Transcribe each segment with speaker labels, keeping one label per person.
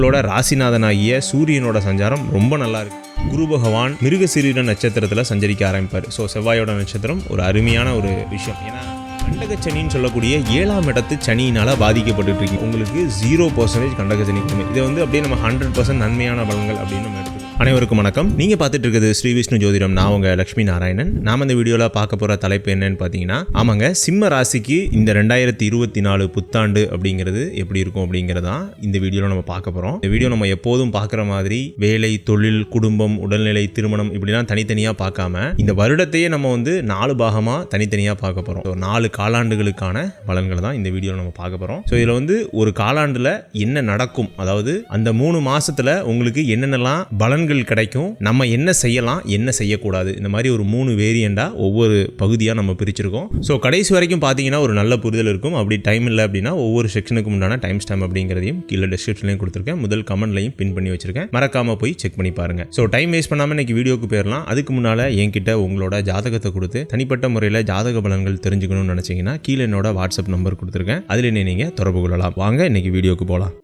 Speaker 1: உங்களோட ராசிநாதனாகிய சூரியனோட சஞ்சாரம் ரொம்ப நல்லா இருக்கு. குரு பகவான் மிருகசீரிட நட்சத்திரத்தில் சஞ்சரிக்க ஆரம்பிப்பார். ஸோ செவ்வாயோட நட்சத்திரம் ஒரு அருமையான ஒரு விஷயம். ஏன்னா கண்டக சனின்னு சொல்லக்கூடிய ஏழாம் இடத்து சனியினால் பாதிக்கப்பட்டு இருக்கீங்க. உங்களுக்கு ஜீரோ பர்சன்டேஜ் கண்டக சனி இதை வந்து அப்படியே நம்ம ஹண்ட்ரட் பர்சன்ட் நன்மையான பலன்கள் அப்படின்னு நம்ம அனைவருக்கும் வணக்கம். நீங்கள் பார்த்துட்டு இருக்கிறது ஸ்ரீ விஷ்ணு ஜோதிடம். நான் உங்கள் லக்ஷ்மி நாராயணன். நாம் இந்த வீடியோவில் பார்க்க போகிற தலைப்பு என்னன்னு பார்த்தீங்கன்னா ஆமாங்க சிம்ம ராசிக்கு இந்த ரெண்டாயிரத்தி இருபத்தி நாலு புத்தாண்டு அப்படிங்கிறது எப்படி இருக்கும் அப்படிங்கிறதான் இந்த வீடியோவில் நம்ம பார்க்க போகிறோம் இந்த வீடியோ நம்ம எப்போதும் பார்க்குற மாதிரி வேலை தொழில் குடும்பம் உடல்நிலை திருமணம் இப்படிலாம் தனித்தனியாக பார்க்காம இந்த வருடத்தையே நம்ம வந்து நாலு பாகமாக தனித்தனியாக பார்க்க போகிறோம் நாலு காலாண்டுகளுக்கான பலன்களை தான் இந்த வீடியோவில் நம்ம பார்க்க போகிறோம் ஸோ இதில் வந்து ஒரு காலாண்டில் என்ன நடக்கும்? அதாவது அந்த மூணு மாதத்தில் உங்களுக்கு என்னென்னலாம் பலன் பலன்கள் கிடைக்கும். நம்ம என்ன செய்யலாம் என்ன செய்யக்கூடாது? இந்த மாதிரி ஒரு மூணு வேரியண்டாக ஒவ்வொரு பகுதியாக நம்ம பிரிச்சிருக்கோம். ஸோ கடைசி வரைக்கும் பார்த்தீங்கன்னா ஒரு நல்ல புரிதல் இருக்கும். அப்படி டைம் இல்லை அப்படின்னா ஒவ்வொரு செக்ஷனுக்கு உண்டான டைம் ஸ்டாம் அப்படிங்கிறதையும் கீழே டிஸ்கிரிப்ஷன்லையும் கொடுத்துருக்கேன். முதல் கமெண்ட்லையும் பின் பண்ணி வச்சிருக்கேன். மறக்காம போய் செக் பண்ணி பாருங்க. ஸோ டைம் வேஸ்ட் பண்ணாமல் இன்னைக்கு வீடியோக்கு போயிடலாம். அதுக்கு முன்னால் என்கிட்ட உங்களோட ஜாதகத்தை கொடுத்து தனிப்பட்ட முறையில் ஜாதக பலன்கள் தெரிஞ்சுக்கணும்னு நினச்சிங்கன்னா கீழே என்னோட வாட்ஸ்அப் நம்பர் கொடுத்துருக்கேன். அதில் நீங்கள் தொடர்பு கொள்ளலாம். வாங்க இன்னைக்கு வீடியோக்கு போகலாம்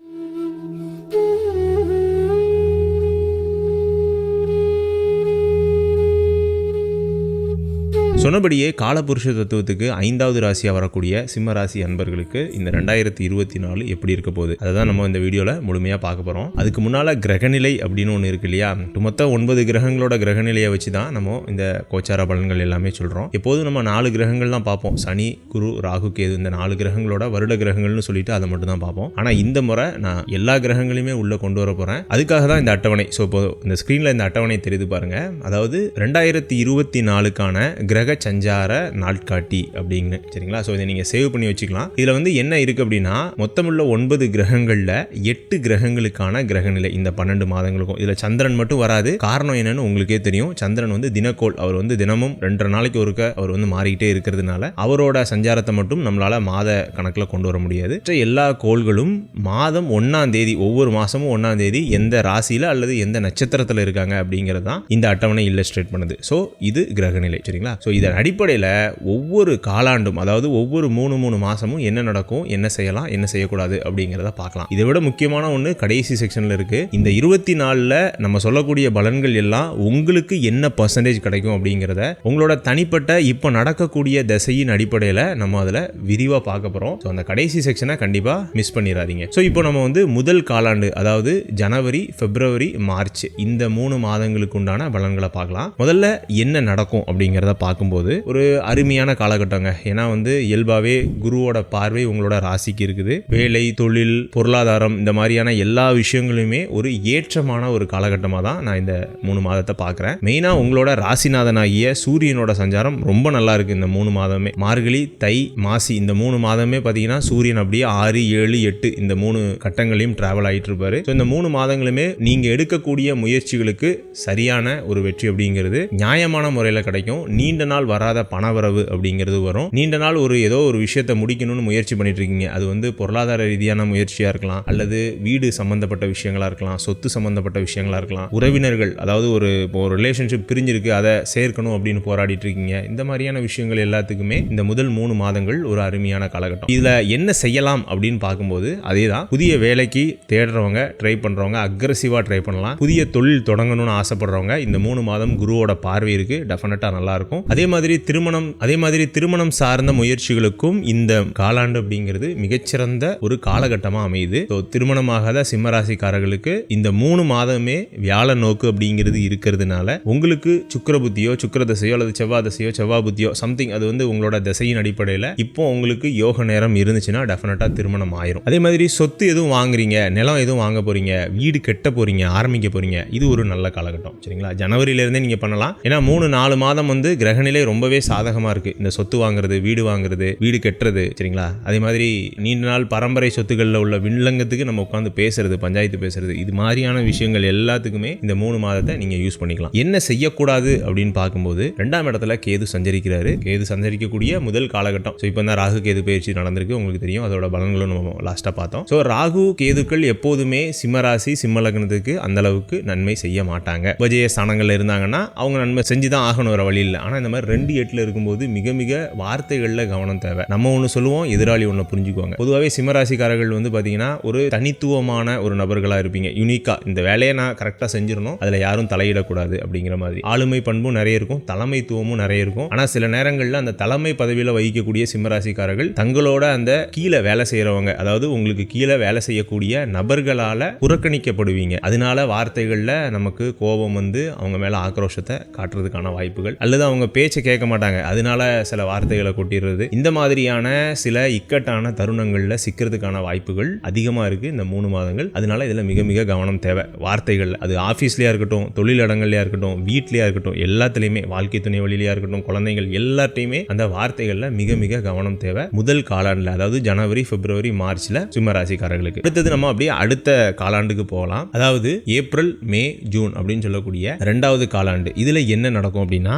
Speaker 1: சொன்னபடியே காலபுருஷ தத்துவத்துக்கு ஐந்தாவது ராசியாக வரக்கூடிய சிம்ம ராசி அன்பர்களுக்கு இந்த ரெண்டாயிரத்தி இருபத்தி நாலு எப்படி இருக்க போகுது? அதை தான் நம்ம இந்த வீடியோவில் முழுமையாக பார்க்க போகிறோம் அதுக்கு முன்னால் கிரகநிலை அப்படின்னு ஒன்று இருக்கு இல்லையா? மொத்தம் ஒன்பது கிரகங்களோட கிரகநிலையை வச்சு தான் நம்ம இந்த கோச்சார பலன்கள் எல்லாமே சொல்கிறோம் எப்போதும் நம்ம நாலு கிரகங்கள் தான் பார்ப்போம். சனி குரு ராகு கேது இந்த நாலு கிரகங்களோட வருட கிரகங்கள்னு சொல்லிட்டு அதை மட்டும் தான் பார்ப்போம். ஆனால் இந்த முறை நான் எல்லா கிரகங்களையுமே உள்ளே கொண்டு வர போகிறேன் அதுக்காக தான் இந்த அட்டவணை. ஸோ இப்போ இந்த ஸ்க்ரீனில் இந்த அட்டவணை தெரியுது பாருங்கள் அதாவது ரெண்டாயிரத்தி இருபத்தி நாலுக்கான கிரக சஞ்சார நாட்காட்டி அப்படின்னு சரிங்களா? ஸோ இதை நீங்கள் சேவ் பண்ணி வச்சுக்கலாம். இதில் வந்து என்ன இருக்குது அப்படின்னா மொத்தமுள்ள ஒன்பது கிரகங்களில் எட்டு கிரகங்களுக்கான கிரகநிலை இந்த பன்னெண்டு மாதங்களுக்கும். இதில் சந்திரன் மட்டும் வராது. காரணம் என்னன்னு உங்களுக்கே தெரியும். சந்திரன் வந்து தினக்கோள். அவர் வந்து தினமும் ரெண்டரை நாளைக்கு ஒருக்க அவர் வந்து மாறிக்கிட்டே இருக்கிறதுனால அவரோட சஞ்சாரத்தை மட்டும் நம்மளால மாத கணக்கில் கொண்டு வர முடியாது. எல்லா கோள்களும் மாதம் ஒன்றாம் தேதி ஒவ்வொரு மாதமும் ஒன்றாம் தேதி எந்த ராசியில் அல்லது எந்த நட்சத்திரத்தில் இருக்காங்க அப்படிங்கிறது தான் இந்த அட்டவணை இல்லஸ்ட்ரேட் பண்ணுது. ஸோ இது கிரகநிலை சரிங்களா? ஸோ இதன் அடிப்படையில் ஒவ்வொரு காலாண்டும் அதாவது ஒவ்வொரு மூணு மூணு மாசமும் என்ன நடக்கும் என்ன செய்யலாம் என்ன செய்யக்கூடாது அப்படிங்கிறத பார்க்கலாம். இதை விட முக்கியமான ஒன்று கடைசி செக்ஷனில் இருக்கு. இந்த இருபத்தி நாலில் நம்ம சொல்லக்கூடிய பலன்கள் எல்லாம் உங்களுக்கு என்ன பர்சன்டேஜ் கிடைக்கும் அப்படிங்கிறத உங்களோட தனிப்பட்ட இப்போ நடக்கக்கூடிய திசையின் அடிப்படையில் நம்ம அதில் விரிவாக பார்க்க போகிறோம் ஸோ அந்த கடைசி செக்ஷனை கண்டிப்பாக மிஸ் பண்ணிடாதீங்க ஸோ இப்போ நம்ம வந்து முதல் காலாண்டு அதாவது ஜனவரி பிப்ரவரி மார்ச் இந்த மூணு மாதங்களுக்கு உண்டான பலன்களை பார்க்கலாம். முதல்ல என்ன நடக்கும் அப்படிங்கிறத பார்க்கும்போது ஒரு அருமையான காலகட்டங்க. ஏன்னா வந்து இயல்பாகவே குருவோட பார்வை உங்களோட ராசிக்கு இருக்குது. வேலை தொழில் பொருளாதாரம் இந்த மாதிரியான எல்லா விஷயங்களுமே ஒரு ஏற்றமான ஒரு காலகட்டமாக தான் நான் இந்த மூணு மாதத்தை பார்க்குறேன். மெயினாக உங்களோட ராசிநாதனாகிய சூரியனோட சஞ்சாரம் ரொம்ப நல்லா இருக்குது இந்த மூணு மாதமே. மார்கழி தை மாசி இந்த மூணு மாதமே பார்த்தீங்கன்னா சூரியன் அப்படியே ஆறு ஏழு எட்டு இந்த மூணு கட்டங்களையும் ட்ராவல் ஆகிட்டு இருப்பாரு. ஸோ இந்த மூணு மாதங்களுமே நீங்கள் எடுக்கக்கூடிய முயற்சிகளுக்கு சரியான ஒரு வெற்றி அப்படிங்கிறது நியாயமான முறையில் கிடைக்கும். நீண்ட நாள் வராத பணவரவு அப்படிங்கிறது வரும். நீண்ட நாள் ஒரு ஏதோ ஒரு விஷயத்தை முடிக்கணும்னு முயற்சி பண்ணிட்டு இருக்கீங்க அது வந்து பொருளாதார ரீதியான முயற்சியாக இருக்கலாம். அல்லது வீடு சம்பந்தப்பட்ட விஷயங்களா இருக்கலாம். சொத்து சம்பந்தப்பட்ட விஷயங்களா இருக்கலாம். உறவினர்கள் அதாவது ஒரு இப்போ ஒரு ரிலேஷன்ஷிப் பிரிஞ்சிருக்கு அதை சேர்க்கணும் அப்படின்னு போராடிட்டு இருக்கீங்க இந்த மாதிரியான விஷயங்கள் எல்லாத்துக்குமே இந்த முதல் மூணு மாதங்கள் ஒரு அருமையான காலகட்டம். இதுல என்ன செய்யலாம் அப்படின்னு பார்க்கும்போது அதே தான் புதிய வேலைக்கு தேடுறவங்க ட்ரை பண்றவங்க அக்ரஸிவா ட்ரை பண்ணலாம். புதிய தொழில் தொடங்கணும்னு ஆசைப்படுறவங்க இந்த மூணு மாதம் குருவோட பார்வை இருக்கு. டெஃபினட்டா நல்லா இருக்கும். அதே மாதிரி திருமணம் அதே மாதிரி திருமணம் சார்ந்த முயற்சிகளுக்கும் இந்த காலாண்டு அப்படிங்கிறது மிகச்சிறந்த ஒரு காலகட்டமாக அமையுது. ஸோ திருமணமாகாத சிம்மராசிக்காரர்களுக்கு இந்த மூணு மாதமே வியாழ நோக்கு அப்படிங்கிறது இருக்கிறதுனால உங்களுக்கு சுக்கிர புத்தியோ சுக்கர தசையோ அல்லது செவ்வாய் தசையோ செவ்வாய் புத்தியோ சம்திங் அது வந்து உங்களோட திசையின் அடிப்படையில் இப்போ உங்களுக்கு யோக நேரம் இருந்துச்சுன்னா டெஃபினட்டாக திருமணம் ஆயிரும். அதே மாதிரி சொத்து எதுவும் வாங்குறீங்க நிலம் எதுவும் வாங்க போறீங்க வீடு கெட்ட போறீங்க ஆரம்பிக்க போறீங்க இது ஒரு நல்ல காலகட்டம். சரிங்களா? ஜனவரியிலேருந்தே நீங்கள் நீங்க பண்ணலாம். ஏன்னா மூணு நாலு மாதம் வந்து கிரகணி சூழ்நிலை ரொம்பவே சாதகமா இருக்கு. இந்த சொத்து வாங்குறது வீடு வாங்குறது வீடு கட்டுறது சரிங்களா? அதே மாதிரி நீண்ட நாள் பரம்பரை சொத்துக்களில் உள்ள வில்லங்கத்துக்கு நம்ம உட்காந்து பேசுறது பஞ்சாயத்து பேசுறது இது மாதிரியான விஷயங்கள் எல்லாத்துக்குமே இந்த மூணு மாதத்தை நீங்கள் யூஸ் பண்ணிக்கலாம். என்ன செய்யக்கூடாது அப்படின்னு பார்க்கும்போது ரெண்டாம் இடத்துல கேது சஞ்சரிக்கிறாரு. கேது சஞ்சரிக்கக்கூடிய முதல் காலகட்டம். ஸோ இப்போ தான் ராகு கேது பயிற்சி நடந்திருக்கு. உங்களுக்கு தெரியும். அதோட பலன்களும் நம்ம லாஸ்ட்டாக பார்த்தோம். ஸோ ராகு கேதுக்கள் எப்போதுமே சிம்மராசி சிம்மலக்னத்துக்கு அந்தளவுக்கு அந்த அளவுக்கு நன்மை செய்ய மாட்டாங்க. விஜய ஸ்தானங்களில் இருந்தாங்கன்னா அவங்க நன்மை செஞ்சு தான் ஆகணும் வர வழி இல்லை. ஆனால் இந்த மாதிரி ரெண்டு எட்டில் இருக்கும்போது மிக மிக வார்த்தைகளில் கவனம் தேவை. நம்ம ஒன்று சொல்லுவோம் எதிராளி ஒன்று புரிஞ்சுக்குவாங்க. பொதுவாகவே சிம்மராசிக்காரர்கள் வந்து பார்த்தீங்கன்னா ஒரு தனித்துவமான ஒரு நபர்களாக இருப்பீங்க. யூனிக்காக இந்த வேலையை நான் கரெக்டாக செஞ்சிடணும் அதில் யாரும் தலையிடக்கூடாது அப்படிங்கிற மாதிரி. ஆளுமை பண்பும் நிறைய இருக்கும் தலைமைத்துவமும் நிறைய இருக்கும். ஆனால் சில நேரங்களில் அந்த தலைமை பதவியில் வகிக்கக்கூடிய சிம்மராசிக்காரர்கள் தங்களோட அந்த கீழே வேலை செய்கிறவங்க அதாவது உங்களுக்கு கீழே வேலை செய்யக்கூடிய நபர்களால் புறக்கணிக்கப்படுவீங்க. அதனால வார்த்தைகளில் நமக்கு கோபம் வந்து அவங்க மேலே ஆக்ரோஷத்தை காட்டுறதுக்கான வாய்ப்புகள். அல்லது அவங்க பேச்சு கேட்க மாட்டாங்க. அதனால சில வார்த்தைகளை கொட்டிடுறது. இந்த மாதிரியான சில இக்கட்டான தருணங்களில் சிக்கிறதுக்கான வாய்ப்புகள் அதிகமாக இருக்கு இந்த மூணு மாதங்கள். அதனால இதில் மிக மிக கவனம் தேவை. வார்த்தைகள் அது ஆஃபீஸ்லேயா இருக்கட்டும் தொழிலிடங்கள்லையா இருக்கட்டும் வீட்லேயா இருக்கட்டும் எல்லாத்துலேயுமே வாழ்க்கை துணை வழியிலையா இருக்கட்டும் குழந்தைகள் எல்லாத்தையுமே அந்த வார்த்தைகளில் மிக மிக கவனம் தேவை. முதல் காலாண்டில் அதாவது ஜனவரி பிப்ரவரி மார்ச்ல சிம்மராசிக்காரர்களுக்கு. அடுத்தது நம்ம அப்படியே அடுத்த காலாண்டுக்கு போகலாம். அதாவது ஏப்ரல் மே ஜூன் அப்படின்னு சொல்லக்கூடிய ரெண்டாவது காலாண்டு. இதுல என்ன நடக்கும் அப்படின்னா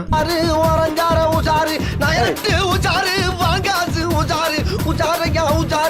Speaker 2: உச்சாரு ஓரஞ்சார உச்சாரு நயட்டு உச்சாரு வாங்காசு உச்சாரு உச்சாரையா உச்சாரு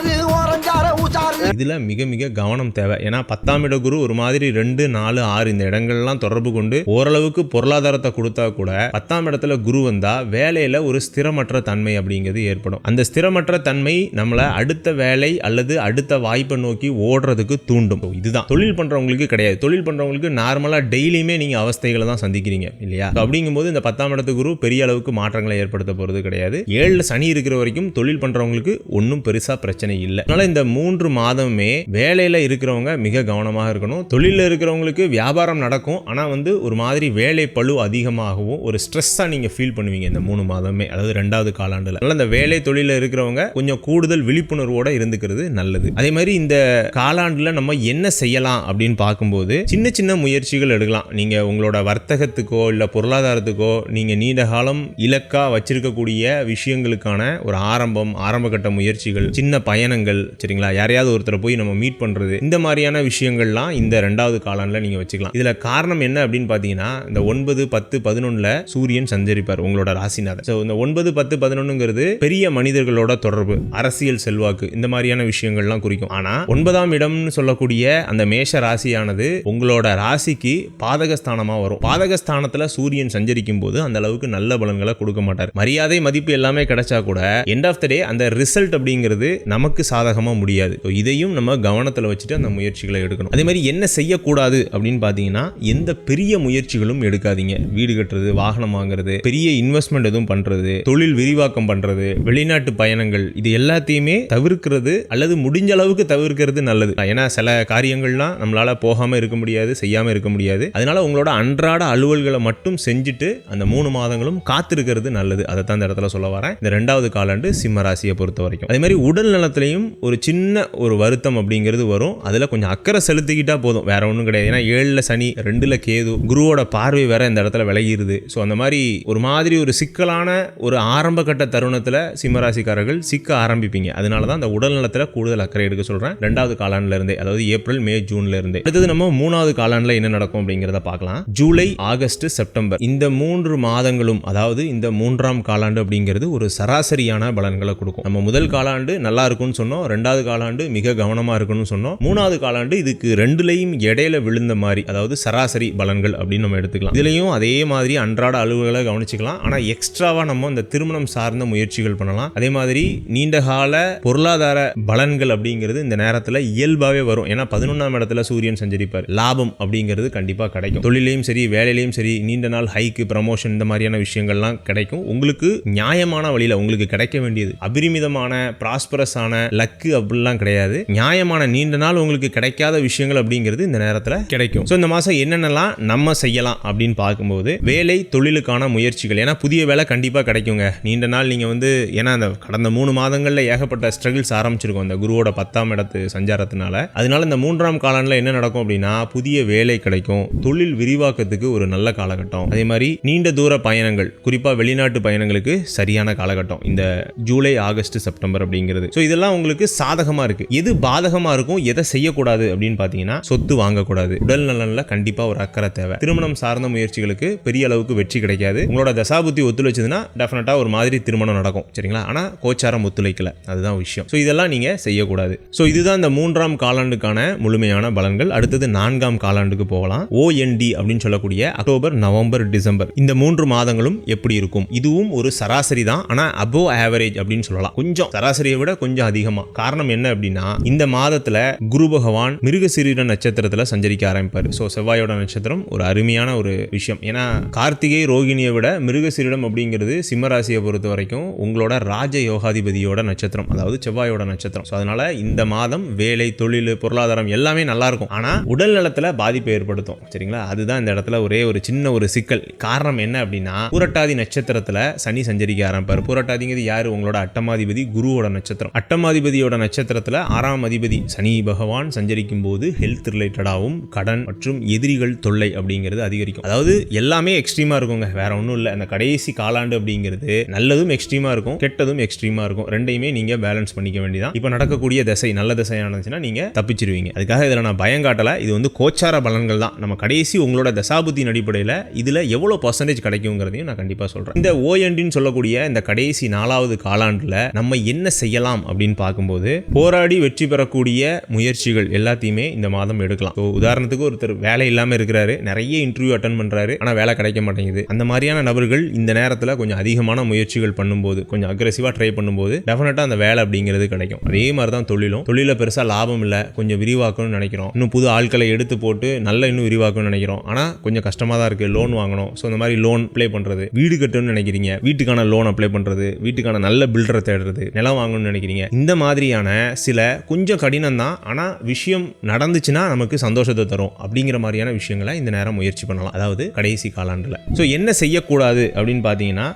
Speaker 1: இதில் மிக மிக கவனம் தேவை. ஏன்னா பத்தாம் இட குரு ஒரு மாதிரி ரெண்டு நாலு ஆறு இந்த இடங்கள்லாம் தொடர்பு கொண்டு ஓரளவுக்கு பொருளாதாரத்தை கொடுத்தா கூட பத்தாம் இடத்துல குரு வந்தா வேலையில ஒரு ஸ்திரமற்ற தன்மை அப்படிங்கிறது ஏற்படும். அந்த ஸ்திரமற்ற தன்மை நம்மளை அடுத்த வேலை அல்லது அடுத்த வாய்ப்பை நோக்கி ஓடுறதுக்கு தூண்டும். இதுதான். தொழில் பண்றவங்களுக்கு கிடையாது. தொழில் பண்றவங்களுக்கு நார்மலா டெய்லியுமே நீங்க அவஸ்தைகளை தான் சந்திக்கிறீங்க இல்லையா? அப்படிங்கும்போது இந்த பத்தாம் இடத்து குரு பெரிய அளவுக்கு மாற்றங்களை ஏற்படுத்த போறது கிடையாது. ஏழில் சனி இருக்கிற வரைக்கும் தொழில் பண்றவங்களுக்கு ஒன்றும் பெருசா பிரச்சனை இல்லை. அதனால இந்த மூன்று மாதமே வேலையில் இருக்கிறவங்க மிக கவனமாக இருக்கணும். தொழிலில் இருக்கிறவங்களுக்கு வியாபாரம் நடக்கும். ஆனால் வந்து ஒரு மாதிரி வேலை பளு அதிகமாகவும் ஒரு ஸ்ட்ரெஸ்ஸாக நீங்கள் ஃபீல் பண்ணுவீங்க இந்த மூணு மாதமே. அதாவது ரெண்டாவது காலாண்டில். அதனால் இந்த வேலை தொழிலில் இருக்கிறவங்க கொஞ்சம் கூடுதல் விழிப்புணர்வோடு இருந்துக்கிறது நல்லது. அதே மாதிரி இந்த காலாண்டில் நம்ம என்ன செய்யலாம் அப்படின்னு பார்க்கும்போது சின்ன சின்ன முயற்சிகள் எடுக்கலாம். நீங்கள் உங்களோட வர்த்தகத்துக்கோ இல்லை பொருளாதாரத்துக்கோ நீங்கள் நீண்ட காலம் இலக்கா வச்சிருக்கக்கூடிய விஷயங்களுக்கான ஒரு ஆரம்பம் ஆரம்ப கட்ட முயற்சிகள் சின்ன பயணங்கள் சரிங்களா? யாரையாவது ஒரு ஒருத்தரை போய் நம்ம மீட் பண்ணுறது இந்த மாதிரியான விஷயங்கள்லாம் இந்த ரெண்டாவது காலானில் நீங்கள் வச்சுக்கலாம். இதில் காரணம் என்ன அப்படின்னு பார்த்தீங்கன்னா இந்த ஒன்பது பத்து பதினொன்னில் சூரியன் சஞ்சரிப்பார் உங்களோட ராசிநாதன். ஸோ இந்த ஒன்பது பத்து பதினொன்னுங்கிறது பெரிய மனிதர்களோட தொடர்பு அரசியல் செல்வாக்கு இந்த மாதிரியான விஷயங்கள்லாம் குறிக்கும். ஆனால் ஒன்பதாம் இடம்னு சொல்லக்கூடிய அந்த மேஷ ராசியானது உங்களோட ராசிக்கு பாதகஸ்தானமாக வரும். பாதகஸ்தானத்தில் சூரியன் சஞ்சரிக்கும் போது அந்த அளவுக்கு நல்ல பலன்களை கொடுக்க மாட்டார். மரியாதை மதிப்பு எல்லாமே கிடைச்சா கூட எண்ட் ஆஃப் த டே அந்த ரிசல்ட் அப்படிங்கிறது நமக்கு சாதகமாக முடியாது. இதை இதையும் நம்ம கவனத்தில் வச்சுட்டு அந்த முயற்சிகளை எடுக்கணும். அதே மாதிரி என்ன செய்யக்கூடாது அப்படின்னு பார்த்தீங்கன்னா எந்த பெரிய முயற்சிகளும் எடுக்காதீங்க. வீடு கட்டுறது வாகனம் வாங்குறது பெரிய இன்வெஸ்ட்மெண்ட் எதுவும் பண்றது தொழில் விரிவாக்கம் பண்றது வெளிநாட்டு பயணங்கள் இது எல்லாத்தையுமே தவிர்க்கிறது அல்லது முடிஞ்ச அளவுக்கு தவிர்க்கிறது நல்லது. ஏன்னா சில காரியங்கள்லாம் நம்மளால போகாம இருக்க முடியாது செய்யாமல் இருக்க முடியாது. அதனால உங்களோட அன்றாட அலுவல்களை மட்டும் செஞ்சுட்டு அந்த மூணு மாதங்களும் காத்திருக்கிறது நல்லது. அதை தான் இந்த இடத்துல சொல்ல வரேன். இந்த ரெண்டாவது காலாண்டு சிம்ம ராசியை பொறுத்த வரைக்கும் அதே மாதிரி உடல் நலத்திலையும் ஒரு சின்ன ஒரு வருத்தம் அப்படிங்கிறது வரும். அதில் கொஞ்சம் அக்கறை செலுத்திக்கிட்டா போதும். வேற ஒன்றும் கிடையாது. ஏன்னா ஏழில் சனி ரெண்டில் கேது குருவோட பார்வை வேற இந்த இடத்துல விலகிருது. ஸோ அந்த மாதிரி ஒரு மாதிரி ஒரு சிக்கலான ஒரு ஆரம்ப கட்ட தருணத்தில் சிம்மராசிக்காரர்கள் சிக்க ஆரம்பிப்பீங்க. அதனால தான் அந்த உடல் நலத்தில் கூடுதல் அக்கறை எடுக்க சொல்கிறேன் ரெண்டாவது காலாண்டிலிருந்தே அதாவது ஏப்ரல் மே ஜூன்லேருந்தே அடுத்தது நம்ம மூணாவது காலாண்டில் என்ன நடக்கும் அப்படிங்கிறத பார்க்கலாம். July August September. இந்த மூன்று மாதங்களும் அதாவது இந்த மூன்றாம் காலாண்டு அப்படிங்கிறது ஒரு சராசரியான பலன்களை கொடுக்கும். நம்ம முதல் காலாண்டு நல்லா இருக்கும்னு சொன்னோம். ரெண்டாவது காலாண்டு மிக கவனமா இருக்கணும்னு சொன்னோம். மூணாவது காலாண்டு இதுக்கு ரெண்டுலையும் இடையில விழுந்த மாதிரி அதாவது சராசரி பலன்கள் அப்படின்னு நம்ம எடுத்துக்கலாம். இதுலையும் அதே மாதிரி அன்றாட அலுவல்களை கவனிச்சுக்கலாம். ஆனால் எக்ஸ்ட்ராவாக நம்ம இந்த திருமணம் சார்ந்த முயற்சிகள் பண்ணலாம். அதே மாதிரி நீண்ட கால பொருளாதார பலன்கள் அப்படிங்கிறது இந்த நேரத்தில் இயல்பாகவே வரும். ஏன்னா பதினொன்றாம் இடத்துல சூரியன் சஞ்சரிப்பார். லாபம் அப்படிங்கிறது கண்டிப்பாக கிடைக்கும். தொழிலையும் சரி வேலையிலையும் சரி நீண்ட நாள் ஹைக்கு ப்ரமோஷன் இந்த மாதிரியான விஷயங்கள்லாம் கிடைக்கும். உங்களுக்கு நியாயமான வழியில் உங்களுக்கு கிடைக்க வேண்டியது அபரிமிதமான ப்ராஸ்பரஸான லக்கு அப்படிலாம் கிடையாது. நியாயமான நீண்ட நாள் உங்களுக்கு கிடைக்காத விஷயங்கள் அப்படிங்கிறது இந்த நேரத்தில் கிடைக்கும். ஸோ இந்த மாதம் என்னென்னலாம் நம்ம செய்யலாம் அப்படின்னு பார்க்கும்போது வேலை தொழிலுக்கான முயற்சிகள். ஏன்னா புதிய வேலை கண்டிப்பாக கிடைக்குங்க. நீண்ட நாள் நீங்கள் வந்து ஏன்னா அந்த கடந்த மூணு மாதங்களில் ஏகப்பட்ட ஸ்ட்ரகிள்ஸ் ஆரம்பிச்சிருக்கும். அந்த குருவோட பத்தாம் இடத்து சஞ்சாரத்தினால. அதனால இந்த மூன்றாம் காலங்களில் என்ன நடக்கும் அப்படின்னா புதிய வேலை கிடைக்கும். தொழில் விரிவாக்கத்துக்கு ஒரு நல்ல காலகட்டம். அதே மாதிரி நீண்ட தூர பயணங்கள். குறிப்பாக வெளிநாட்டு பயணங்களுக்கு சரியான காலகட்டம். இந்த ஜூலை ஆகஸ்ட் செப்டம்பர் அப்படிங்கிறது. ஸோ இதெல்லாம் உங்களுக்கு சாதகமாக இருக்குது எது பாதகமா இருக்கும் எதை செய்யக்கூடாது அப்படின்னு பாத்தீங்கன்னா சொத்து வாங்கக்கூடாது. உடல் நலன்ல கண்டிப்பா ஒரு அக்கறை தேவை. திருமணம் சார்ந்த முயற்சிகளுக்கு பெரிய அளவுக்கு வெற்றி கிடைக்காது. உங்களோட தசாபுத்தி ஒத்துழைச்சதுன்னா டெஃபினட்டா ஒரு மாதிரி திருமணம் நடக்கும் சரிங்களா? ஆனா கோச்சாரம் ஒத்துழைக்கல. அதுதான் விஷயம். ஸோ இதெல்லாம் நீங்க செய்யக்கூடாது. ஸோ இதுதான் இந்த மூன்றாம் காலாண்டுக்கான முழுமையான பலன்கள். அடுத்தது நான்காம் காலாண்டுக்கு போகலாம். ஓஎன்டி அப்படின்னு சொல்லக்கூடிய அக்டோபர் நவம்பர் டிசம்பர். இந்த மூன்று மாதங்களும் எப்படி இருக்கும்? இதுவும் ஒரு சராசரி தான். ஆனா அபோவ் ஆவரேஜ் அப்படின்னு சொல்லலாம். கொஞ்சம் சராசரியை விட கொஞ்சம் அதிகமா. காரணம் என்ன அப்படின்னா இந்த மாதத்துல குரு பகவான் மிருகசீரிட நட்சத்திரத்துல சஞ்சரிக்க ஆரம்பிப்பார். ஸோ செவ்வாயோட நட்சத்திரம் ஒரு அருமையான ஒரு விஷயம். ஏன்னா கார்த்திகை ரோகிணியை விட மிருகசீரிடம் அப்படிங்கிறது சிம்மராசியை பொறுத்த வரைக்கும் உங்களோட ராஜ யோகாதிபதியோட நட்சத்திரம். அதாவது செவ்வாயோட நட்சத்திரம். ஸோ அதனால இந்த மாதம் வேலை தொழில் பொருளாதாரம் எல்லாமே நல்லா இருக்கும். ஆனா உடல் நலத்துல பாதிப்பை ஏற்படுத்தும். சரிங்களா? அதுதான் இந்த இடத்துல ஒரே ஒரு சின்ன ஒரு சிக்கல். காரணம் என்ன அப்படின்னா பூரட்டாதி நட்சத்திரத்துல சனி சஞ்சரிக்க ஆரம்பிப்பார். பூரட்டாதிங்கிறது யாரு? உங்களோட அட்டமாதிபதி குருவோட நட்சத்திரம். அட்டமாதிபதியோட நட்சத்திரத்துல ஆறாம் அதிபதி சனி பகவான் சஞ்சரிக்கும் போது ஹெல்த் ரிலேட்டடாகவும் கடன் மற்றும் எதிரிகள் தொல்லை அப்படிங்கிறது அதிகரிக்கும். அதாவது எல்லாமே எக்ஸ்ட்ரீமா இருக்குங்க. வேற ஒன்றும் இல்லை. அந்த கடைசி காலாண்டு அப்படிங்கிறது நல்லதும் எக்ஸ்ட்ரீமா இருக்கும். கெட்டதும் எக்ஸ்ட்ரீமா இருக்கும். ரெண்டையுமே நீங்க பேலன்ஸ் பண்ணிக்க வேண்டியதான் இப்போ நடக்கக்கூடிய திசை நல்ல திசையா இருந்துச்சுன்னா நீங்க தப்பிச்சிருவீங்க. அதுக்காக இதில் நான் பயம் காட்டல. இது வந்து கோச்சார பலன்கள் தான். நம்ம கடைசி உங்களோட தசாபுத்தியின் அடிப்படையில் இதுல எவ்வளவு பர்சன்டேஜ் கிடைக்குங்கிறதையும் நான் கண்டிப்பா சொல்றேன். இந்த ஓஎன்டின்னு சொல்லக்கூடிய இந்த கடைசி நாலாவது காலாண்டுல நம்ம என்ன செய்யலாம் அப்படின்னு பார்க்கும்போது போராடி வெற்றி வெற்றி பெறக்கூடிய முயற்சிகள் எல்லாத்தையுமே இந்த மாதம் எடுக்கலாம். ஸோ உதாரணத்துக்கு ஒருத்தர் வேலை இல்லாம இருக்கிறாரு நிறைய இன்டர்வியூ அட்டன் பண்றாரு ஆனால் வேலை கிடைக்க மாட்டேங்குது. அந்த மாதிரியான நபர்கள் இந்த நேரத்தில் கொஞ்சம் அதிகமான முயற்சிகள் பண்ணும்போது கொஞ்சம் அக்ரெசிவாக ட்ரை பண்ணும்போது டெஃபினட்டாக அந்த வேலை அப்படிங்கிறது கிடைக்கும். அதே மாதிரி தான் தொழிலும். தொழில பெருசாக லாபம் இல்லை கொஞ்சம் விரிவாக்கணும்னு நினைக்கிறோம். இன்னும் புது ஆட்களை எடுத்து போட்டு நல்லா இன்னும் விரிவாக்கணும்னு நினைக்கிறோம். ஆனால் கொஞ்சம் கஷ்டமாக தான் இருக்குது லோன் வாங்கணும். ஸோ இந்த மாதிரி லோன் அப்ளை பண்ணுறது வீடு கட்டணும்னு நினைக்கிறீங்க வீட்டுக்கான லோன் அப்ளை பண்ணுறது வீட்டுக்கான நல்ல பில்டரை தேடுறது நிலம் வாங்கணும்னு நினைக்கிறீங்க. இந்த மாதிரியான சில கொஞ்சம் கடினம் தான் ஆனால் விஷயம் நடந்துச்சுன்னா நமக்கு சந்தோஷத்தை தரும் அப்படிங்கிற மாதிரியான விஷயங்களை இந்த நேரம் முயற்சி பண்ணலாம். அதாவது கடைசி காலாண்டில். ஸோ என்ன செய்யக்கூடாது அப்படின்னு பார்த்தீங்கன்னா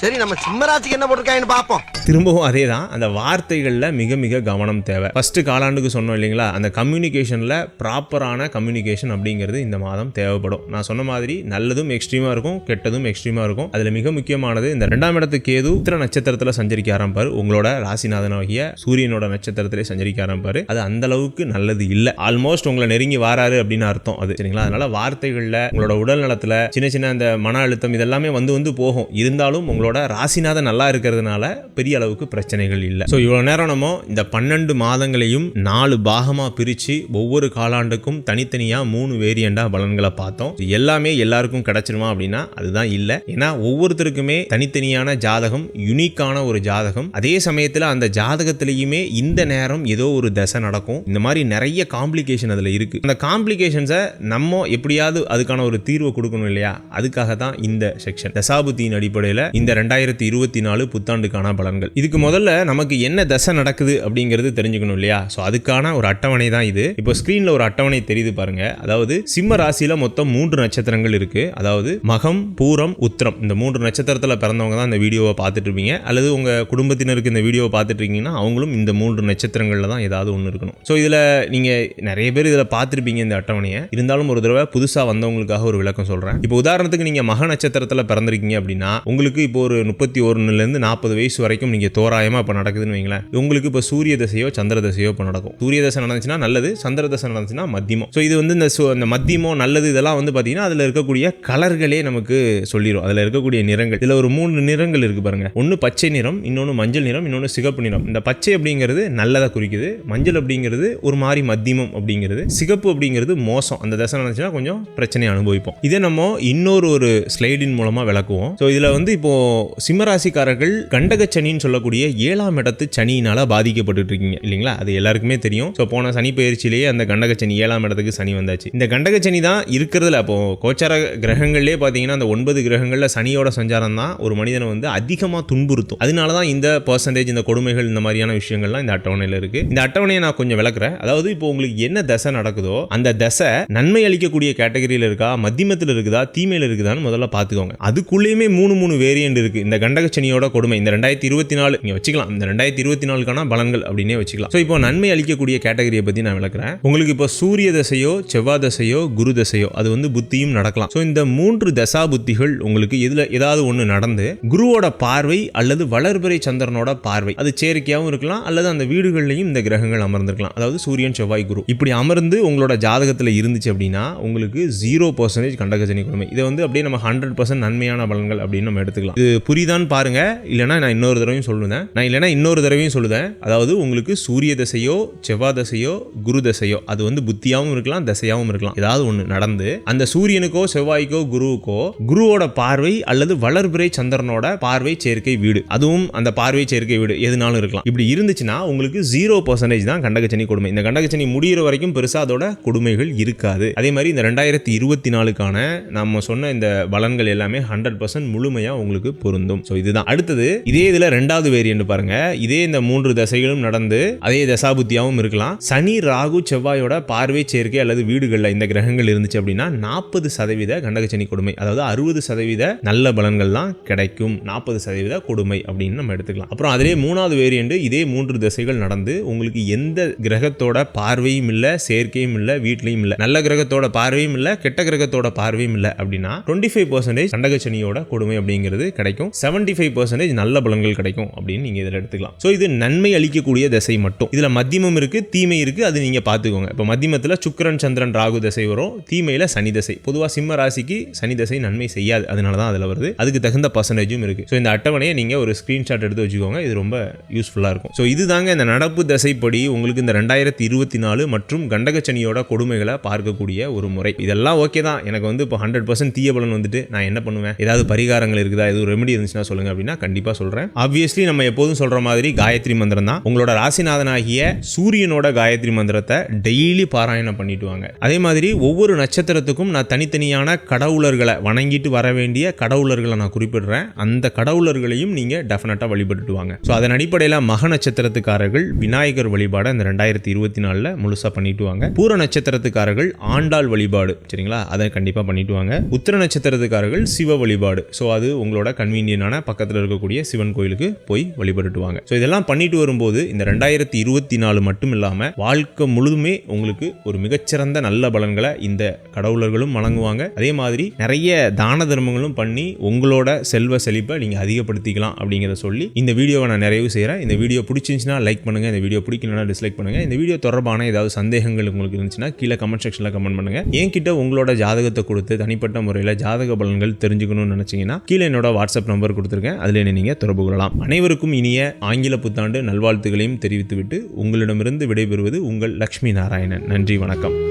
Speaker 2: சரி நம்ம சிம்மராசிக்கு என்ன போட்டிருக்காங்கன்னு பார்ப்போம்.
Speaker 1: திரும்பவும் அதே தான் அந்த வார்த்தைகளில் மிக மிக கவனம் தேவை. ஃபஸ்ட்டு காலாண்டுக்கு சொன்னோம் இல்லைங்களா? அந்த கம்யூனிகேஷனில் ப்ராப்பரான கம்யூனிகேஷன் அப்படிங்கிறது இந்த மாதம் தேவைப்படும். நான் சொன்ன மாதிரி நல்லதும் எக்ஸ்ட்ரீமாக இருக்கும் கெட்டதும் எக்ஸ்ட்ரீமாக இருக்கும். அதில் மிக முக்கியமானது இந்த ரெண்டாம் இடத்துக்கு கேது உத்திர நட்சத்திரத்தில் சஞ்சரிக்க ஆரம்பிப்பார். உங்களோட ராசிநாதனாகிய சூரியனோட நட்சத்திரத்திலே சஞ்சரிக்க ஆரம்பிப்பார். அது அந்த அளவுக்கு நல்லது இல்லை. ஆல்மோஸ்ட் உங்களை நெருங்கி வாராரு அப்படின்னு அர்த்தம் அது சரிங்களா? அதனால வார்த்தைகளில் உங்களோட உடல் நலத்தில் சின்ன சின்ன அந்த மன அழுத்தம் இதெல்லாமே வந்து வந்து போகும். இருந்தாலும் உங்களோட ராசிநாதன் நல்லா இருக்கிறதுனால பெரிய அளவுக்கு பிரச்சனைகள் இல்லை. ஸோ இவ்வளோ நேரம் நம்ம இந்த பன்னெண்டு மாதங்களையும் நாலு பாகமாக பிரித்து ஒவ்வொரு காலாண்டுக்கும் தனித்தனியாக மூணு வேரியண்டாக பலன்களை பார்த்தோம். எல்லாமே எல்லாருக்கும் கிடைச்சிருமா அப்படின்னா அதுதான் இல்லை. ஏன்னா ஒவ்வொருத்தருக்குமே தனித்தனியான ஜாதகம் யுனிக்கான ஒரு ஜாதகம். அதே சமயத்தில் அந்த ஜாதகத்திலையுமே இந்த நேரம் ஏதோ ஒரு தசை நடக்கும். இந்த மாதிரி நிறைய காம்ப்ளிகேஷன் அதில் இருக்குது அந்த காம்ப்ளிகேஷன்ஸை நம்ம எப்படியாவது அதுக்கான ஒரு தீர்வை கொடுக்கணும் இல்லையா? அதுக்காக தான் இந்த செக்ஷன் தசாபுத்தியின் அடிப்படையில் இந்த ரெண்டாயிரத்தி இருபத்தி நாலு புத்தாண்டுக்கான பலன்கள். இதுக்கு முதல்ல நமக்கு என்ன தசை நடக்குது அப்படிங்கிறது தெரிஞ்சுக்கணும் இல்லையா? ஸோ அதுக்கான ஒரு அட்டவணை தான் இது. இப்போ ஸ்க்ரீனில் ஒரு அட்டவணை தெரியுது பாருங்க. அதாவது சிம்ம ராசியில் மொத்தம் மூன்று நட்சத்திரங்கள் இருக்கு. அதாவது மகம் பூரம் உத்திரம். இந்த மூன்று நட்சத்திரத்தில் பிறந்தவங்க தான் இந்த வீடியோவை பார்த்துட்டு இருப்பீங்க. அல்லது உங்கள் குடும்பத்தினருக்கு இந்த வீடியோவை பார்த்துட்டு இருக்கீங்கன்னா அவங்களும் இந்த மூன்று நட்சத்திரங்களில் தான் ஏதாவது ஒன்று இருக்கணும். ஸோ இதில் நீங்கள் நிறைய பேர் இதில் பார்த்துருப்பீங்க இந்த அட்டவணையை. இருந்தாலும் ஒரு தடவை புதுசாக வந்தவங்களுக்காக ஒரு விளக்கம் சொல்கிறேன் இப்போ உதாரணத்துக்கு நீங்கள் மக நட்சத்திரத்தில் பிறந்திருக்கீங்க அப்படின்னா உங்களுக்கு இப்போ ஒரு முப்பத்தி ஒன்றுலேருந்து நாற்பது வயசு வரைக்கும் நீங்கள் தோராயமாக இப்போ நடக்குதுன்னு வைங்களேன். உங்களுக்கு இப்போ சூரிய தசையோ சந்திர தசையோ இப்போ நடக்கும். சூரிய தசை நடந்துச்சுன்னா நல்லது சந்திர தசை நடந்துச்சுன்னா மத்தியமோ. ஸோ இது வந்து இந்த அந்த இந்த மத்தியமோ நல்லது இதெல்லாம் வந்து பார்த்தீங்கன்னா அதில் இருக்கக்கூடிய கலர்களே நமக்கு சொல்லிடும் அதில் இருக்கக்கூடிய நிறங்கள். இதில் ஒரு மூணு நிறங்கள் இருக்குது பாருங்க. ஒன்று பச்சை நிறம் இன்னொன்று மஞ்சள் நிறம் இன்னொன்று சிகப்பு நிறம். இந்த பச்சை அப்படிங்கிறது நல்லதை குறிக்குது. மஞ்சள் அப்படிங்கிறது ஒரு மாதிரி மத்தியமம் அப்படிங்கிறது. சிகப்பு அப்படிங்கிறது மோசம். அந்த தசை நடந்துச்சுன்னா கொஞ்சம் பிரச்சனையை அனுபவிப்போம். இதை நம்ம இன்னொரு ஒரு ஸ்லைடின் மூலமாக விளக்குவோம். ஸோ இதில் வந்து இப்போது சிம்மராசிக்காரர்கள் கண்டக சனின்னு சொல்லக்கூடிய ஏழாம் இடத்து சனியினால பாதிக்கப்பட்டு இருக்கீங்க இல்லைங்களா? அது எல்லாருக்குமே தெரியும். ஸோ போன சனி பயிற்சியிலேயே அந்த கண்டக சனி ஏழாம் இடத்துக்கு சனி வந்தாச்சு. இந்த கண்டக சனி தான் இருக்கிறதுல அப்போ கோச்சார கிரகங்கள்லேயே பார்த்தீங்கன்னா அந்த ஒன்பது கிரகங்களில் சனியோட சஞ்சாரம் தான் ஒரு மனிதனை வந்து அதிகமாக துன்புறுத்தும். அதனால தான் இந்த பர்சன்டேஜ் இந்த கொடுமைகள் இந்த மாதிரியான விஷயங்கள்லாம் இந்த அட்டவணையில் இருக்கு. இந்த அட்டவணையை நான் கொஞ்சம் விளக்குறேன். அதாவது இப்போ உங்களுக்கு என்ன தசை நடக்குதோ அந்த தசை நன்மை அளிக்கக்கூடிய கேட்டகரியில் இருக்கா மத்தியமத்தில் இருக்குதா தீமையில் இருக்குதான்னு முதல்ல பார்த்துக்கோங்க அதுக்குள்ளேயுமே மூணு மூணு வேரியண்ட் இருக்கு. இந்த கண்டகச்சனியோட கொடுமை இந்த ரெண்டாயிரத்தி இருபத்தி நாலு நீங்க வச்சுக்கலாம். இந்த ரெண்டாயிரத்தி இருபத்தி நாலுக்கான பலன்கள் அப்படின்னே வச்சுக்கலாம். ஸோ இப்போ நன்மை அளிக்கக்கூடிய கேட்டகரியை பத்தி நான் விளக்குறேன். உங்களுக்கு இப்போ சூரிய தசையோ செவ்வாய் தசையோ குரு தசையோ அது வந்து புத்தியும் நடக்கலாம். ஸோ இந்த மூன்று தசா புத்திகள் உங்களுக்கு இதில் ஏதாவது ஒன்று நடந்து குருவோட பார்வை அல்லது வளர்பிறை சந்திரனோட பார்வை அது சேர்க்கையாகவும் இருக்கலாம் அல்லது அந்த வீடுகள்லையும் இந்த கிரகங்கள் அமர்ந்திருக்கலாம். அதாவது சூரியன் செவ்வாய் குரு இப்படி அமர்ந்து உங்களோட ஜாதகத்தில் இருந்துச்சு அப்படின்னா உங்களுக்கு ஜீரோ பர்சன்டேஜ் கண்டகஜனி கொடுமை. இதை வந்து அப்படியே நம்ம ஹண்ட்ரட் பர்சன்ட் நன்மையான பலன்கள் அப்படின்னு நம்ம எடுத்துக்கலாம். இது புரியுதான்னு பாருங்கள் இல்லைனா நான் இன்னொரு தடவையும் சொல்லுவேன். நான் இல்லைனா இன்னொரு தடவையும் சொல்லுவேன். அதாவது உங்களுக்கு சூரிய தசையோ செவ்வாய் தசையோ குரு தசையோ அது வந்து புத்தியாகவும் இருக்கலாம் தசையாகவும் இருக்கலாம். ஏதாவது ஒன்று நடந்து அந்த சூரியனுக்கோ செவ்வாய்க்கோ குருவுக்கோ குருவோட பார்வை அல்லது வளர்பிறை சந்திரனோட பார்வை சேர்க்கை வீடு. அதுவும் அந்த பார்வை சேர்க்கை வீடு. எதுனாலும் இருக்கலாம். இப்படி இருந்துச்சுன்னா உங்களுக்கு ஜீரோ பர்சன்டேஜ் தான் கண்டகச்சனி கொடுமை. இந்த கண்டகச்சனி முடியிற வரைக்கும் பெருசாக அதோட கொடுமைகள் இருக்காது. அதே மாதிரி இந்த ரெண்டாயிரத்தி இருபத்தி நாலுக்கான நம்ம சொன்ன இந்த பலன்கள் எல்லாமே ஹண்ட்ரட் பர்சன்ட் முழுமையாக உங்களுக்கு பொருந்தும். ஸோ இதுதான். அடுத்தது இதே இதில் ரெண்டாவது வேரியன்ட் பாருங்க. இதே இந்த மூன்று தசைகளும் நடந்து அதே தசாபுத்தியாகவும் இருக்கலாம். சனி ராகு செவ்வாயோட பார்வை சேர்க்கை அல்லது வீடுகளில் இந்த கிரகங்கள் இருந்துச்சு அப்படின்னா நாற்பது சதவீத கண்டகச்சனி கொடுமை அதாவது அறுபது சதவீத நல்ல பலன்கள் தான் கிடைக்கும். நாற்பது சதவீத கொடுமை அப்படின்னு நம்ம எடுத்துக்கலாம். அப்புறம் அதிலே மூணாவது வேரியண்ட் இதே மூன்று திசைகள் நடந்து உங்களுக்கு எந்த கிரகத்தோட பார்வையும் இல்லை சேர்க்கையும் இல்லை வீட்லையும் இல்லை நல்ல கிரகத்தோட பார்வையும் இல்லை கெட்ட கிரகத்தோட பார்வையும் இல்லை அப்படின்னா டுவெண்ட்டி ஃபைவ் பர்சன்டேஜ் கண்டகச்சனியோட கொடுமை அப்படிங்கிறது கிடைக்கும். கிடைக்கும். செவன்டி ஃபைவ் பர்சன்டேஜ் நல்ல பலன்கள் கிடைக்கும் அப்படின்னு நீங்கள் இதில் எடுத்துக்கலாம். ஸோ இது நன்மை அளிக்கக்கூடிய திசை மட்டும். இதில் மத்தியமம் இருக்குது தீமை இருக்குது அது நீங்கள் பார்த்துக்கோங்க. இப்போ மத்தியமத்தில் சுக்கரன் சந்திரன் ராகு திசை வரும். தீமையில் சனி திசை. பொதுவாக சிம்ம ராசிக்கு சனி திசை நன்மை செய்யாது. அதனால தான் அதில் வருது. அதுக்கு தகுந்த பர்சன்டேஜும் இருக்குது ஸோ இந்த அட்டவணையை நீங்கள் ஒரு ஸ்க்ரீன்ஷாட் எடுத்து வச்சுக்கோங்க. இது ரொம்ப யூஸ்ஃபுல்லாக இருக்கும். ஸோ இதுதாங்க இந்த நடப்பு திசைப்படி உங்களுக்கு இந்த ரெண்டாயிரத்தி இருபத்தி நாலு மற்றும் கண்டகச்சனியோட கொடுமைகளை பார்க்கக்கூடிய ஒரு முறை. இதெல்லாம் ஓகே தான். எனக்கு வந்து இப்போ ஹண்ட்ரட் பர்சன்ட் தீய பலன் வந்துட்டு நான் என்ன பண்ணுவேன்? ஏதாவது பரிகாரங்கள் இருக்குதா? எதுவும் ரெமெடி இருந்துச்சுன்னா சொல்லுங்க அப்படின்னா கண்டிப்பாக சொல்கிறேன் ஆப்வியஸ்லி நம்ம எப்போதும் சொல்கிற மாதிரி காயத்ரி மந்திரம் தான். உங்களோட ராசிநாதனாகிய சூரியனோட காயத்ரி மந்திரத்தை டெய்லி பாராயணம் பண்ணிட்டு வாங்க அதே மாதிரி ஒவ்வொரு நட்சத்திரத்துக்கும் நான் தனித்தனியான கடவுளர்களை வணங்கிட்டு வர வேண்டிய கடவுளர்களை நான் குறிப்பிடுறேன். அந்த கடவுளர்களையும் நீங்கள் டெஃபினட்டாக வழிபட்டுட்டு வாங்க ஸோ அதன் அடிப்படையில் மக நட்சத்திரத்துக்காரர்கள் விநாயகர் வழிபாடு அந்த ரெண்டாயிரத்தி இருபத்தி நாலில் முழுசாக பண்ணிட்டு வாங்க பூர நட்சத்திரத்துக்காரர்கள் ஆண்டாள் வழிபாடு சரிங்களா? அதை கண்டிப்பாக பண்ணிட்டு வாங்க உத்திர நட்சத்திரத்துக்காரர்கள் சிவ வழிபாடு. ஸோ அது உங்களோட கன்வீனியனான பக்கத்தில் இருக்கக்கூடிய சிவன் கோயிலுக்கு போய் வழிபட்டுட்டு வாங்க ஸோ இதெல்லாம் பண்ணிட்டு வரும்போது இந்த ரெண்டாயிரத்தி இருபத்தி நாலு மட்டும் இல்லாமல் வாழ்க்கை முழுதுமே உங்களுக்கு ஒரு மிகச்சிறந்த நல்ல பலன்களை இந்த கடவுளர்களும் வழங்குவாங்க. அதே மாதிரி நிறைய தான தர்மங்களும் பண்ணி உங்களோட செல்வ செழிப்பை நீங்கள் அதிகப்படுத்திக்கலாம் அப்படிங்கிறத சொல்லி இந்த வீடியோவை நான் நிறைவு செய்கிறேன் இந்த வீடியோ பிடிச்சிருந்துச்சுன்னா லைக் பண்ணுங்கள் இந்த வீடியோ பிடிக்கலன்னா டிஸ்லைக் பண்ணுங்கள் இந்த வீடியோ தொடர்பான ஏதாவது சந்தேகங்கள் உங்களுக்கு இருந்துச்சுன்னா கீழே கமெண்ட் செக்ஷனில் கமெண்ட் பண்ணுங்கள் என்கிட்ட உங்களோட ஜாதகத்தை கொடுத்து தனிப்பட்ட முறையில் ஜாதக பலன்கள் தெரிஞ்சுக்கணும்னு நினச்சிங்கன்னா கீழே என்னோட வாட்ஸ்அப் நம்பர் கொடுத்துருக்கேன். அதில் என்னை நீங்கள் தொடர்பு கொள்ளலாம். அனைவருக்கும் இனிய ஆங்கில புத்தாண்டு நல்வாழ்த்துகளையும் தெரிவித்துவிட்டு உங்களிடமிருந்து விடைபெறுவது உங்கள் லக்ஷ்மி நாராயணன். நன்றி வணக்கம்.